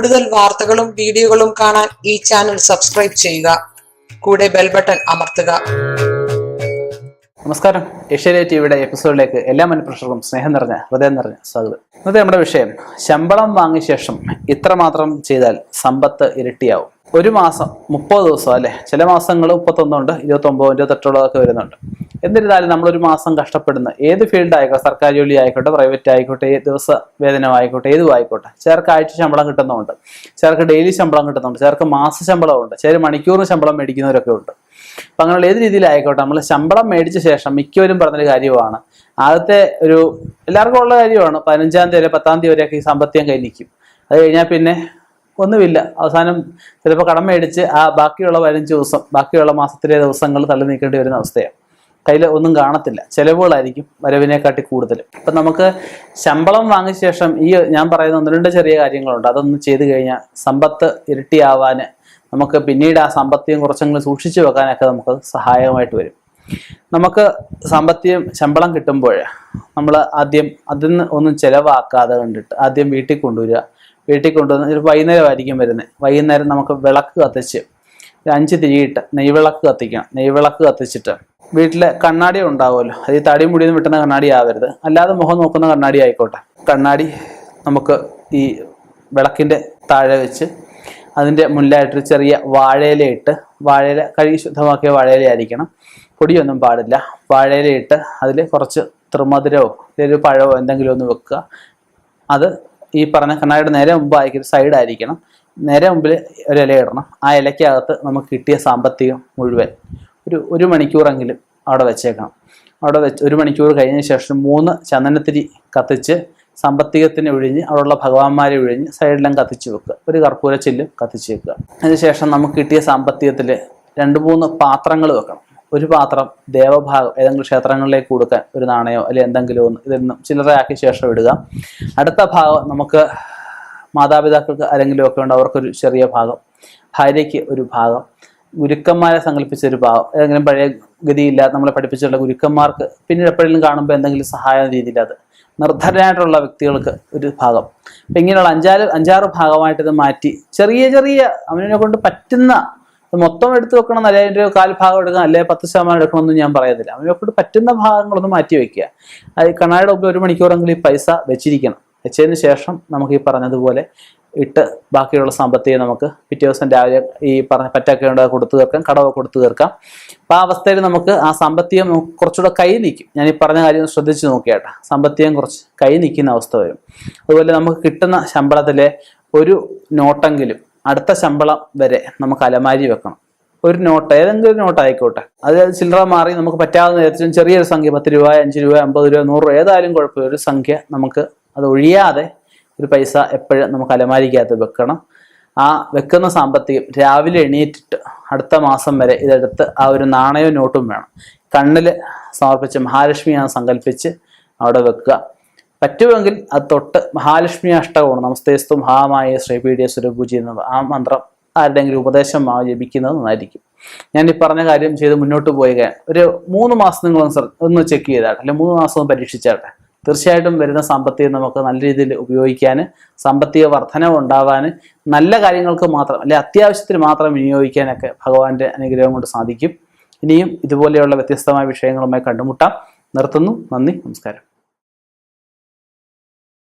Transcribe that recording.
കൂടുതൽ വാർത്തകളും വീഡിയോകളും കാണാൻ ഈ ചാനൽ സബ്സ്ക്രൈബ് ചെയ്യുക. കൂടെ ബെൽ ബട്ടൺ അമർത്തുക. നമസ്കാരം. ഏഷ്യാനെറ്റ് ടിവിയുടെ എപ്പിസോഡിലേക്ക് എല്ലാ മനുഷ്യർക്കും സ്നേഹം നിറഞ്ഞ ഹൃദയം നിറഞ്ഞ സ്വാഗതം. ഇന്നത്തെ നമ്മുടെ വിഷയം ശമ്പളം വാങ്ങിയ ശേഷം ഇത്രമാത്രം ചെയ്താൽ സമ്പത്ത് ഇരട്ടിയാവും. ഒരു മാസം മുപ്പത് ദിവസം അല്ലെ? ചില മാസങ്ങൾ മുപ്പത്തൊന്നുണ്ട് ഇരുപത്തൊമ്പത് ഇരുപത്തെട്ടോളമൊക്കെ വരുന്നുണ്ട്. എന്നിരുന്നാലും ഒരു മാസം കഷ്ടപ്പെടുന്ന. ഏത് ഫീൽഡ് ആയിക്കോട്ടെ സർക്കാർ ജോലി ആയിക്കോട്ടെ പ്രൈവറ്റ് ആയിക്കോട്ടെ ഏത് ദിവസ വേതനം ആയിക്കോട്ടെ ഏതും ആയിക്കോട്ടെ. ചിലർക്ക് ആഴ്ച ശമ്പളം കിട്ടുന്നുണ്ട് ചിലർക്ക് ഡെയിലി ശമ്പളം കിട്ടുന്നുണ്ട് ചിലർക്ക് മാസ ശമ്പളമുണ്ട് ചേർ മണിക്കൂറിന് ശമ്പളം മേടിക്കുന്നവരൊക്കെ ഉണ്ട്. അപ്പൊ അങ്ങനെയുള്ള ഏത് രീതിയിലായിക്കോട്ടെ നമ്മൾ ശമ്പളം മേടിച്ച ശേഷം മിക്കവരും പറഞ്ഞൊരു കാര്യമാണ്. ആദ്യത്തെ ഒരു എല്ലാവർക്കും ഉള്ള കാര്യമാണ്. പതിനഞ്ചാം തീയതി വരെ പത്താം തീയതി വരെയൊക്കെ ഈ സാമ്പത്തികം കൈ അത് കഴിഞ്ഞാൽ പിന്നെ ഒന്നുമില്ല. അവസാനം ചിലപ്പോൾ കടം മേടിച്ച് ആ ബാക്കിയുള്ള പതിനഞ്ച് ദിവസം ബാക്കിയുള്ള മാസത്തിലെ ദിവസങ്ങൾ തള്ളി നീക്കേണ്ടി വരുന്ന അവസ്ഥയാണ്. കയ്യിൽ ഒന്നും കാണത്തില്ല. ചിലവുകളായിരിക്കും വരവിനെക്കാട്ടി കൂടുതൽ അപ്പം നമുക്ക് ശമ്പളം വാങ്ങിയ ശേഷം ഈ ഞാൻ പറയുന്ന ഒന്ന് രണ്ട് ചെറിയ കാര്യങ്ങളുണ്ട്. അതൊന്ന് ചെയ്തു കഴിഞ്ഞാൽ സമ്പത്ത് ഇരട്ടിയാവാൻ നമുക്ക് പിന്നീട് ആ സമ്പത്തിയും കുറച്ചെങ്കിലും സൂക്ഷിച്ചു വെക്കാനൊക്കെ നമുക്ക് സഹായകമായിട്ട് വരും. നമുക്ക് സാമ്പത്തികം ശമ്പളം കിട്ടുമ്പോൾ നമ്മൾ ആദ്യം അതിൽ നിന്ന് ഒന്നും ചിലവാക്കാതെ കണ്ടിട്ട് ആദ്യം വീട്ടിൽ കൊണ്ടുവരിക. വീട്ടിൽ കൊണ്ടുവന്ന് ഒരു വൈകുന്നേരമായിരിക്കും വരുന്നത് വൈകുന്നേരം നമുക്ക് വിളക്ക് കത്തിച്ച് ഒരു അഞ്ച് തിരിയിട്ട് നെയ്വിളക്ക് കത്തിക്കണം. നെയ്വിളക്ക് കത്തിച്ചിട്ട് വീട്ടിലെ കണ്ണാടി ഉണ്ടാവുമല്ലോ. അത് ഈ തടി മുടിയിൽ നിന്ന് വിട്ടുന്ന കണ്ണാടി ആവരുത്. അല്ലാതെ മുഖം നോക്കുന്ന കണ്ണാടി ആയിക്കോട്ടെ. കണ്ണാടി നമുക്ക് ഈ വിളക്കിന്റെ താഴെ വെച്ച് അതിന്റെ മുന്നിലായിട്ടൊരു ചെറിയ വാഴയില ഇട്ട് വാഴയില കഴുകി ശുദ്ധമാക്കിയ വാഴയില ആയിരിക്കണം. പൊടിയൊന്നും പാടില്ല. വാഴയില ഇട്ട് അതിൽ കുറച്ച് തൃമധുരമോ അല്ലെങ്കിൽ പഴമോ എന്തെങ്കിലും ഒന്ന് വെക്കുക. അത് ഈ പറഞ്ഞ കണ്ണാടിയുടെ നേരെ മുമ്പായിരിക്കും സൈഡ് ആയിരിക്കണം. നേരെ മുമ്പിൽ ഒരു ഇല ഇടണം. ആ ഇലയ്ക്കകത്ത് നമുക്ക് കിട്ടിയ സാമ്പത്തികം മുഴുവൻ ഒരു ഒരു മണിക്കൂറെങ്കിലും അവിടെ വെച്ചേക്കണം. അവിടെ വെച്ച് ഒരു മണിക്കൂർ കഴിഞ്ഞ ശേഷം മൂന്ന് ചന്ദനത്തിരി കത്തിച്ച് സാമ്പത്തികത്തിന് ഒഴിഞ്ഞ് അവിടെയുള്ള ഭഗവാന്മാരെ ഒഴിഞ്ഞ് സൈഡിലും കത്തിച്ച് വെക്കുക. ഒരു കർപ്പൂര ചില്ലും കത്തിച്ച് വെക്കുക. അതിനുശേഷം നമുക്ക് കിട്ടിയ സാമ്പത്തികത്തിൽ രണ്ട് മൂന്ന് പാത്രങ്ങൾ വെക്കണം. ഒരു പാത്രം ദേവഭാഗം ഏതെങ്കിലും ക്ഷേത്രങ്ങളിലേക്ക് കൊടുക്കാൻ ഒരു നാണയോ അല്ലെങ്കിൽ എന്തെങ്കിലും ഒന്ന് ഇതൊന്നും ചില്ലറയാക്കിയ ശേഷം ഇടുക. അടുത്ത ഭാഗം നമുക്ക് മാതാപിതാക്കൾക്ക് ആരെങ്കിലും ഒക്കെ ഉണ്ട്? അവർക്കൊരു ചെറിയ ഭാഗം. ഭാര്യയ്ക്ക് ഒരു ഭാഗം. ഗുരുക്കന്മാരെ സങ്കല്പിച്ച ഒരു ഭാഗം ഏതെങ്കിലും പഴയ ഗതിയില്ല നമ്മളെ പഠിപ്പിച്ചിട്ടുള്ള ഗുരുക്കന്മാർക്ക് പിന്നീട് എപ്പോഴെങ്കിലും കാണുമ്പോൾ എന്തെങ്കിലും സഹായ രീതിയിൽ അത് നിർദ്ധരായിട്ടുള്ള വ്യക്തികൾക്ക് ഒരു ഭാഗം. അപ്പം ഇങ്ങനെയുള്ള അഞ്ചാറ് അഞ്ചാറ് ഭാഗമായിട്ട് ഇത് മാറ്റി ചെറിയ ചെറിയ അവനെ കൊണ്ട് പറ്റുന്ന മൊത്തം എടുത്തു വെക്കണം അതിന്റെ ഒരു കാൽ ഭാഗം എടുക്കണം അല്ലെ പത്ത് ശതമാനം എടുക്കണമെന്നും ഞാൻ പറയത്തില്ല. അവനെ കൊണ്ട് പറ്റുന്ന ഭാഗങ്ങളൊന്നും മാറ്റി വെക്കുക. അത് മുമ്പിൽ ഒരു മണിക്കൂറെങ്കിലും ഈ പൈസ വെച്ചിരിക്കണം. വെച്ചതിന് ശേഷം നമുക്ക് ഈ പറഞ്ഞതുപോലെ ഇട്ട് ബാക്കിയുള്ള സാമ്പത്തിക നമുക്ക് പിറ്റേ ദിവസം രാവിലെ ഈ പറഞ്ഞ പറ്റൊക്കെ ഉണ്ട് കൊടുത്തു തീർക്കാം കടവ് കൊടുത്തു തീർക്കാം. അപ്പം ആ അവസ്ഥയിൽ നമുക്ക് ആ സാമ്പത്തികം കുറച്ചുകൂടെ കൈ നിൽക്കും ഞാൻ ഈ പറഞ്ഞ കാര്യം ശ്രദ്ധിച്ചു നോക്കിയാട്ടെ സാമ്പത്തികം കുറച്ച് കൈ നിൽക്കുന്ന അവസ്ഥ വരും. അതുപോലെ നമുക്ക് കിട്ടുന്ന ശമ്പളത്തിലെ ഒരു നോട്ടെങ്കിലും അടുത്ത ശമ്പളം വരെ നമുക്ക് അലമാരി വെക്കണം. ഒരു നോട്ട് ഏതെങ്കിലും നോട്ട് ആയിക്കോട്ടെ. അത് ചില്ലറ മാറി നമുക്ക് പറ്റാവുന്ന ഏറ്റവും ചെറിയൊരു സംഖ്യ പത്ത് രൂപ അഞ്ച് രൂപ അമ്പത് രൂപ നൂറ് രൂപ ഏതായാലും കുഴപ്പമില്ല. ഒരു സംഖ്യ നമുക്ക് അത് ഒഴിയാതെ ഒരു പൈസ എപ്പോഴും നമുക്ക് അലമാരിക്കകത്ത് വെക്കണം. ആ വെക്കുന്ന സാമ്പത്തികം രാവിലെ എണീറ്റിട്ട് അടുത്ത മാസം വരെ ഇതെടുത്ത് ആ ഒരു നാണയവും നോട്ടും വേണം. കണ്ണിൽ സമർപ്പിച്ച് മഹാലക്ഷ്മിയാണ് സങ്കല്പിച്ച് അവിടെ വെക്കുക. പറ്റുമെങ്കിൽ അത് തൊട്ട് മഹാലക്ഷ്മി അഷ്ടകമാണ് നമസ്തേസ്തു മഹാമായ ശ്രീപീഡിയ സ്വരൂപൂജി എന്ന ആ മന്ത്രം ആരുടെയെങ്കിലും ഉപദേശം ജപിക്കുന്നത് നന്നായിരിക്കും. ഞാൻ ഈ പറഞ്ഞ കാര്യം ചെയ്ത് മുന്നോട്ട് പോയി ഒരു മൂന്ന് മാസം നിങ്ങൾ ഒന്ന് ചെക്ക് ചെയ്താട്ടെ അല്ലെങ്കിൽ മൂന്ന് മാസം ഒന്ന് പരീക്ഷിച്ചാട്ടെ തീർച്ചയായിട്ടും വരുന്ന സാമ്പത്തികം നമുക്ക് നല്ല രീതിയിൽ ഉപയോഗിക്കാൻ സാമ്പത്തിക വർധനവ് ഉണ്ടാവാൻ നല്ല കാര്യങ്ങൾക്ക് മാത്രം അല്ലെ അത്യാവശ്യത്തിന് മാത്രം വിനിയോഗിക്കാനൊക്കെ ഭഗവാന്റെ അനുഗ്രഹം കൊണ്ട് സാധിക്കും. ഇനിയും ഇതുപോലെയുള്ള വ്യത്യസ്തമായ വിഷയങ്ങളുമായി കണ്ടുമുട്ടാം. നിർത്തുന്നു. നന്ദി. നമസ്കാരം.